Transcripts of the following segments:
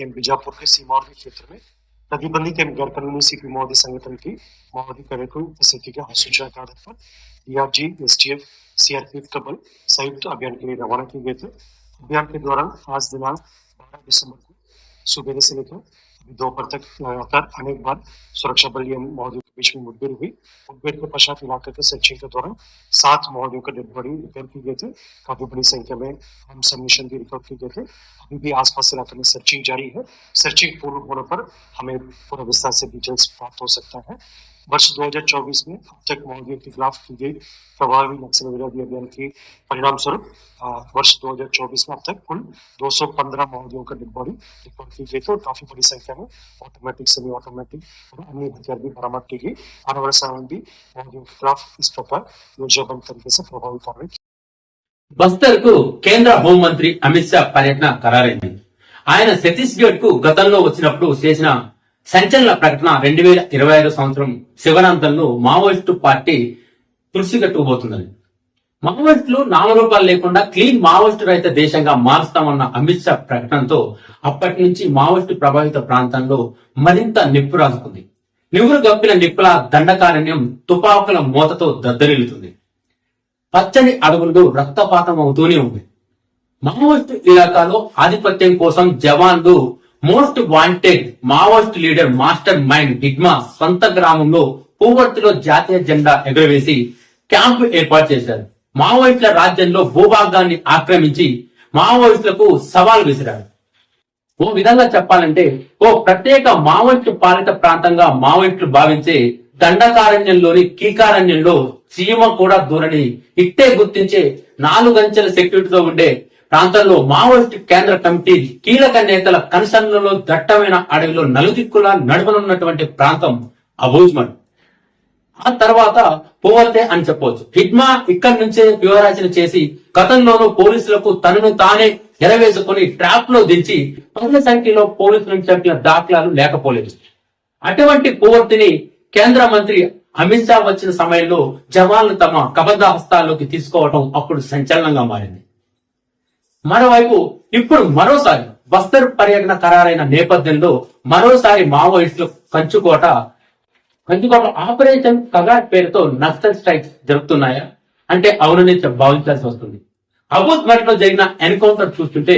M Bijapur के सीमावर्ती क्षेत्र में प्रतिबंधित एवं गैर कानूनी सीपी माओवादी संगठन की माओवादी कार्यक्रम उपस्थिति के सूचना के आधार पर डीआरजी एसटीएफ सीआरपीएफ का बल संयुक्त अभियान के लिए रवाना किए गए थे। अभियान के दौरान आज दिनांक बारह दिसंबर को सुबह से लेकर दोपहर तक लगातार अनेक बार सुरक्षा बल के बीच में मुठभेड़ हुई। मुठभेड़ के पश्चात इलाके के सर्चिंग के दौरान सात माओवादियों के डेड बॉडी रिकवर गए थे। काफ़ी बड़ी संख्या में हम सबमिशन भी रिकवर किए गए थे। अभी भी आसपास इलाके में सर्चिंग जारी है। सर्चिंग पूर्ण होने पर हमें पूरा विस्तार से डिटेल्स प्राप्त हो सकता है। वर्ष 2024 में अब तक माओवादियों के खिलाफ की गई प्रभावी नक्सल विरोधी अभियान के परिणाम स्वरूप अ, वर्ष 2024 में अब तक कुल 215 माओवादियों का डेड बॉडी रिकवर की गई थी और काफी बड़ी संख्या में ऑटोमेटिक सेमी ऑटोमेटिक और अन्य हथियार भी बरामद की गई आने वाले समय में भी माओवादियों के खिलाफ इस प्रकार योजनाबद्ध तरीके से प्रभावी कार्रवाई బస్తర్ కు కేంద్ర హోంమంత్రి అమిత్ షా పర్యటన ఖరారైంది ఆయన ఛత్తీస్గఢ్ కు గతంలో వచ్చినప్పుడు చేసిన సంచలన ప్రకటన రెండు వేల ఇరవై ఐదు సంవత్సరం శివనాంతంలో మావోయిస్టు పార్టీ తులసిగట్టుకుపోతుందని మావోయిస్టులు నామరూపాలు లేకుండా క్లీన్ మావోయిస్టు రహిత దేశంగా మారుస్తామన్న అమిత్ షా ప్రకటనతో అప్పటి నుంచి మావోయిస్టు ప్రభావిత ప్రాంతంలో మరింత నిప్పు రాజుకుంది. నివురు గప్పిన నిప్పుల దండకారణ్యం తుపాకుల మూతతో దద్దరిల్లుతుంది. పచ్చని అడవులు రక్తపాతం అవుతూనే ఉంది. మావోయిస్టు ఇలాకాలో ఆధిపత్యం కోసం జవాన్లు most wanted Maoist leader master mind డిగ్మా సొంత గ్రామంలో పూవర్తిలో జాతీయ జెండా ఎగురవేసి క్యాంపు ఏర్పాటు చేశారు. మావోయిస్టుల రాజ్యంలో భూభాగాన్ని ఆక్రమించి మావోయిస్టులకు సవాల్ విసిరారు. ఓ విధంగా చెప్పాలంటే ఓ ప్రత్యేక మావోయిస్టు పాలిత ప్రాంతంగా మావోయిస్టులు భావించే దండకారణ్యంలోని కీకారణ్యంలో చీమ కూడా దూరని ఇట్టే గుర్తించే నాలుగంచెల సెక్యూరిటీతో ఉండే ప్రాంతంలో మావోయిస్ట్ కేంద్ర కమిటీ కీలక నేతల కన్సర్న్లలో దట్టమైన అడవిలో నలుదిక్కులా నడుమనున్నటువంటి ప్రాంతం అబూజ్మన్ ఆ తర్వాత పోవల్తే అని చెప్పవచ్చు. హిడ్మా ఇక్కడి నుంచే వ్యూహరచన చేసి గతంలోనూ పోలీసులకు తనను తానే ఎరవేసుకుని ట్రాప్లో దించి పదుల సంఖ్యలో పోలీసులను చంపిన దాఖలాలు లేకపోలేదు. అటువంటి పోవర్తిని కేంద్ర మంత్రి అమిత్ షా వచ్చిన సమయంలో జవాన్లు తమ కబంధ హస్తాల్లోకి తీసుకోవడం అప్పుడు సంచలనంగా మారింది. మరోవైపు ఇప్పుడు మరోసారి బస్తర్ పర్యటన ఖరారైన నేపథ్యంలో మరోసారి మావోయిస్టులు కంచుకోట కంచుకోట ఆపరేషన్ కగాట్ పేరుతో నక్సల్ స్ట్రైక్స్ జరుగుతున్నాయా అంటే అవునని భావించాల్సి వస్తుంది. అబూత్ మరిలో జరిగిన ఎన్కౌంటర్ చూస్తుంటే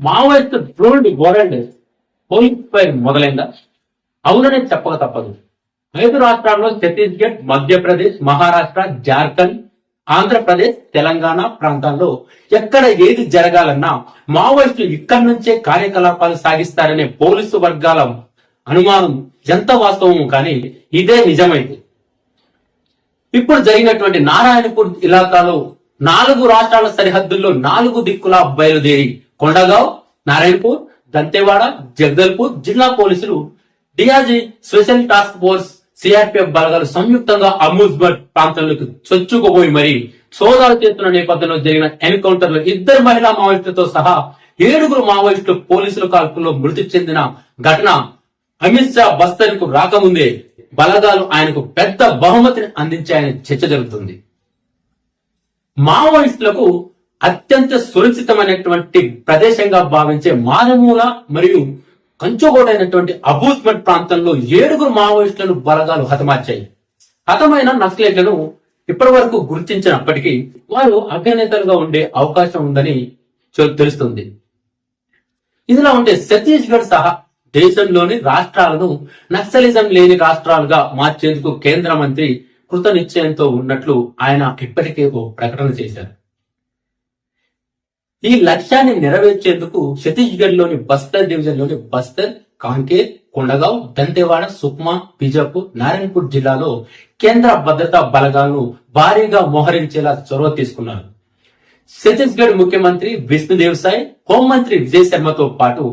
Maoist ruled world police fire మొదలైందా? అవునని చెప్పక తప్పదు. ఐదు రాష్ట్రాల్లో ఛత్తీస్గఢ్ మధ్యప్రదేశ్ మహారాష్ట్ర జార్ఖండ్ ఆంధ్రప్రదేశ్ తెలంగాణ ప్రాంతాల్లో ఎక్కడ ఏది జరగాలన్నా మావోయిస్టులు ఇక్కడి నుంచే కార్యకలాపాలు సాగిస్తారనే పోలీసు వర్గాల అనుమానం ఎంత వాస్తవము కానీ ఇదే నిజమైంది. ఇప్పుడు జరిగినటువంటి నారాయణపూర్ ఇలాకాలో నాలుగు రాష్ట్రాల సరిహద్దుల్లో నాలుగు దిక్కులా బయలుదేరి కొండగావ్ నారాయణపూర్ దంతేవాడ జగదల్పూర్ జిల్లా పోలీసులు DRG special task force CRPF బలగాలు సంయుక్తంగా అమూజ్బర్గ్ ప్రాంతంలోకి చొచ్చుకుపోయి మరి సోదాలు చేస్తున్న నేపథ్యంలో జరిగిన ఎన్కౌంటర్లో ఇద్దరు మహిళా మావోయిస్టులతో సహా ఏడుగురు మావోయిస్టులు పోలీసుల కాల్పుల్లో మృతి చెందిన ఘటన అమిత్ షా బస్తర్కు రాకముందే బలగాలు ఆయనకు పెద్ద బహుమతిని అందించాయని చర్చ జరుగుతుంది. మావోయిస్టులకు అత్యంత సురక్షితమైనటువంటి ప్రదేశంగా భావించే మారుమూల మరియు కంచుగోడైనటువంటి అబూస్మెంట్ ప్రాంతంలో ఏడుగురు మావోయిస్టులను బలగాలు హతమార్చాయి. హతమైన నక్సలైట్లను ఇప్పటి వరకు గుర్తించినప్పటికీ వారు అభ్యనేతలుగా ఉండే అవకాశం ఉందని తెలుస్తుంది. ఇదిలా ఉంటే ఛత్తీస్గఢ్ సహా దేశంలోని రాష్ట్రాలను నక్సలిజం లేని రాష్ట్రాలుగా మార్చేందుకు కేంద్ర మంత్రి కృత నిశ్చయంతో ఉన్నట్లు ఆయన ఇప్పటికే ఓ ప్రకటన చేశారు. ఈ లక్ష్యాన్ని నెరవేర్చేందుకు ఛత్తీస్గఢ్లోని బస్తర్ డివిజన్లోని బస్తర్ కాంకేర్ కొండగావ్ దంతేవాడ సుక్మా బీజాపూర్ నారాయణపూర్ జిల్లాలో కేంద్ర భద్రతా బలగాలను భారీగా మోహరించేలా చొరవ తీసుకున్నారు. ఛత్తీస్గఢ్ ముఖ్యమంత్రి విష్ణుదేవ్ సాయ్ హోంమంత్రి విజయ్ శర్మతో పాటు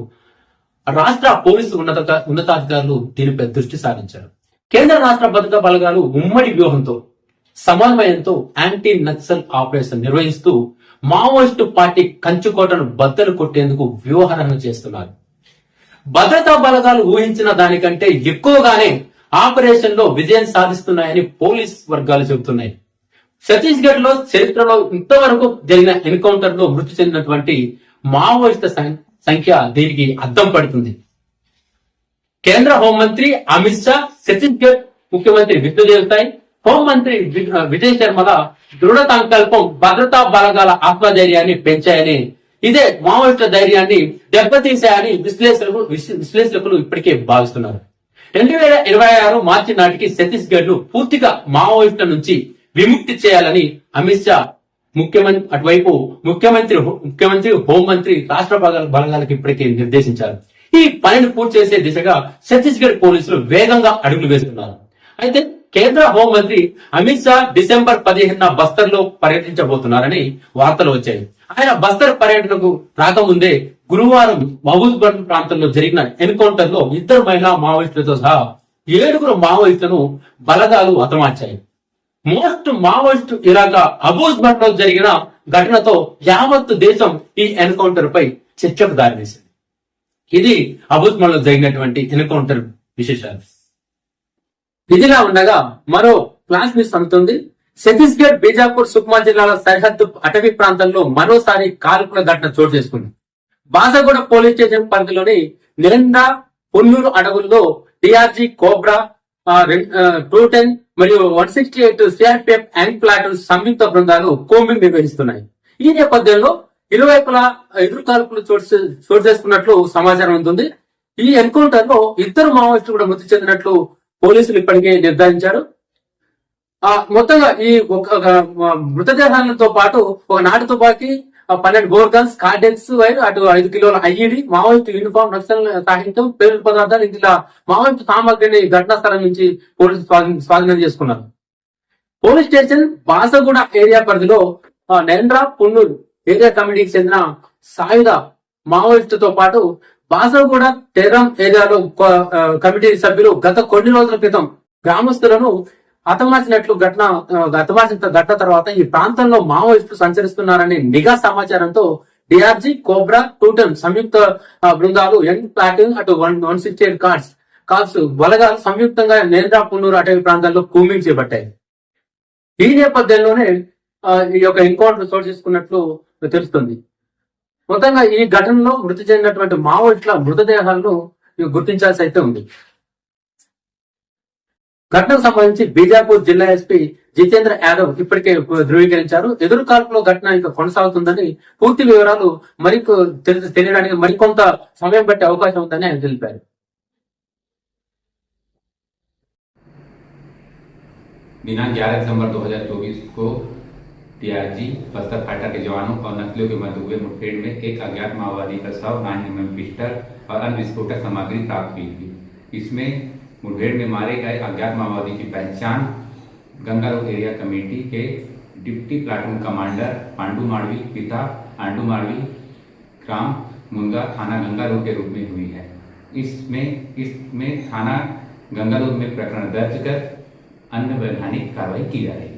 రాష్ట్ర పోలీసు ఉన్నత ఉన్నతాధికారులు దీనిపై దృష్టి సారించారు. కేంద్ర రాష్ట్ర భద్రతా బలగాలు ఉమ్మడి వ్యూహంతో సమన్వయంతో యాంటీ నక్సల్ ఆపరేషన్ నిర్వహిస్తూ మావోయిస్టు పార్టీ కంచుకోటను బద్దలు కొట్టేందుకు వ్యూహరణ చేస్తున్నారు. భద్రతా బలగాలు ఊహించిన దానికంటే ఎక్కువగానే ఆపరేషన్లో విజయం సాధిస్తున్నాయని పోలీస్ వర్గాలు చెబుతున్నాయి. ఛత్తీస్గఢ్లో చరిత్రలో ఇంతవరకు జరిగిన ఎన్కౌంటర్లో మృతి చెందినటువంటి మావోయిస్ట్ సంఖ్య దీనికి అద్దం పడుతుంది. కేంద్ర హోంమంత్రి అమిత్ షా ఛత్తీస్గఢ్ ముఖ్యమంత్రి విష్ణుదేవ్ హోంమంత్రి మంత్రి విజయ్ శర్మల దృఢ సంకల్పం భద్రతా బలగాల ఆత్మధైర్యాన్ని పెంచాయని ఇదే మావోయిస్టుల ధైర్యాన్ని దెబ్బతీశాయని విశ్లేషకులు విశ్లేషకులు ఇప్పటికే భావిస్తున్నారు. రెండు వేల ఇరవై ఆరు మార్చి నాటికి ఛత్తీస్గఢ్ను పూర్తిగా మావోయిస్టుల నుంచి విముక్తి చేయాలని అమిత్ షా ముఖ్యమంత్రి అటువైపు ముఖ్యమంత్రి ముఖ్యమంత్రి హోంమంత్రి రాష్ట్ర బల- బలగాలకు ఇప్పటికే నిర్దేశించారు. ఈ పనిని పూర్తి చేసే దిశగా ఛత్తీస్గఢ్ పోలీసులు వేగంగా అడుగులు వేస్తున్నారు. అయితే కేంద్ర హోంమంత్రి అమిత్ షా డిసెంబర్ పదిహేనున బస్తర్లో పర్యటించబోతున్నారని వార్తలు వచ్చాయి. ఆయన బస్తర్ పర్యటనకు రాకముందే గురువారం మహబూబ్గఢ్ ప్రాంతంలో జరిగిన ఎన్కౌంటర్లో ఇద్దరు మహిళా మావోయిస్టులతో సహా ఏడుగురు మావోయిస్టులను బలగాలు హతమార్చాయి. మోస్ట్ మావోయిస్ట్ ఇలాగా అబూజ్లో జరిగిన ఘటనతో యావత్ దేశం ఈ ఎన్కౌంటర్ పై చర్చకు దారితీసింది. ఇది అబూజ్లో జరిగినటువంటి ఎన్కౌంటర్ విశేషాలు. ఇదిలా ఉండగా మరో క్లాస్ మిస్ అందుతుంది. ఛత్తీస్గఢ్ బీజాపూర్ సుక్మా జిల్లాల సరిహద్దు అటవీ ప్రాంతంలో మరోసారి కాల్పుల ఘటన చోటు చేసుకుంది. బాసగూడ పోలీస్ స్టేషన్ పరిధిలోని నిరండా పున్నూరు అడవుల్లో డిఆర్జీ కోబ్రా టూ టెన్ మరియు వన్ సిక్స్టీ ఎయిట్ సిఆర్పిఎఫ్ యాంగ్ ప్లాటూన్ సంయుక్త బృందాలు కోంబింగ్ నిర్వహిస్తున్నాయి. ఈ నేపథ్యంలో ఇరువైపులా ఎదురు కాల్పులు చోటు చోటు చేసుకున్నట్లు సమాచారం ఉంటుంది ఈ ఎన్కౌంటర్లో ఇద్దరు మావోయిస్టులు కూడా మృతి చెందినట్లు పోలీసులు ఇప్పటికే నిర్ధారించారు. ఆ మొత్తంగా ఈ ఒక మృతదేహాలతో పాటు ఒక నాటు తుపాకీ పన్నెండు బోర్ గన్స్ కార్డెన్స్ వైర్ అటు ఐదు కిలోల ఐఈడి మావోయిస్టు యూనిఫామ్ నక్సల్ సాహిత్యం పేరు పదార్థాలు ఇలా మావోయిస్టు సామాగ్రిని ఘటనా స్థలం నుంచి పోలీసులు స్వాధీనం చేసుకున్నారు. పోలీస్ స్టేషన్ బాసగూడ ఏరియా పరిధిలో నేంద్ర నరేంద్ర పున్నూరు ఏరియా కమిటీకి చెందిన సాయుధ మావోయిస్టుతో పాటు బాసవగూడ టెరం ఏరియాలో కమిటీ సభ్యులు గత కొన్ని రోజుల క్రితం గ్రామస్తులను హతమార్చినట్లు ఘటన ఆ, హతమార్చిన ఘటన తర్వాత ఈ ప్రాంతంలో మావోయిస్టులు సంచరిస్తున్నారని నిఘా సమాచారంతో డిఆర్జీ కోబ్రా టూటన్ సంయుక్త బృందాలు ఎన్ ప్లాటింగ్ అటు వన్ వన్ సిక్స్టీ ఎయిట్ కార్డ్స్ కాల్స్ బలగాలు సంయుక్తంగా నేంద్రా పున్నూరు అటవీ ప్రాంతాల్లో కూమింగ్ చేపట్టాయి. ఈ నేపథ్యంలోనే ఈ యొక్క ఎన్కౌంటర్ చోటు చేసుకున్నట్లు తెలుస్తుంది. మొత్తంగా ఈ ఘటనలో మృతి చెందినటువంటి మావోయిస్టుల మృతదేహాలను గుర్తించాల్సి అయితే ఉంది ఘటనకు సంబంధించి బీజాపూర్ జిల్లా ఎస్పీ జితేంద్ర యాదవ్ ఇప్పటికే ధృవీకరించారు ఎదురు కాల్పులో ఘటన ఇంకా కొనసాగుతుందని పూర్తి వివరాలు మరి తెలియడానికి మరికొంత సమయం పట్టే అవకాశం ఉందని ఆయన తెలిపారు दिनांक 11 दिसंबर 2024 को टीआरजी, बस्तर फाटा के जवानों और नक्सलियों के मध्य हुए मुठभेड़ में एक अज्ञात माओवादी का शव, नाइन एम पिस्टल और अन्य विस्फोटक सामग्री प्राप्त हुई थी। इसमें मुठभेड़ में मारे गए अज्ञात माओवादी की पहचान गंगारोग एरिया कमेटी के deputy platoon commander Pandu Madvi, पिता आंडू माड़वी, ग्राम मुंगा थाना गंगारोग के रूप में हुई है। इसमें इसमें थाना गंगारोग में प्रकरण दर्ज कर अन्य वैधानिक कार्रवाई की जा रही है।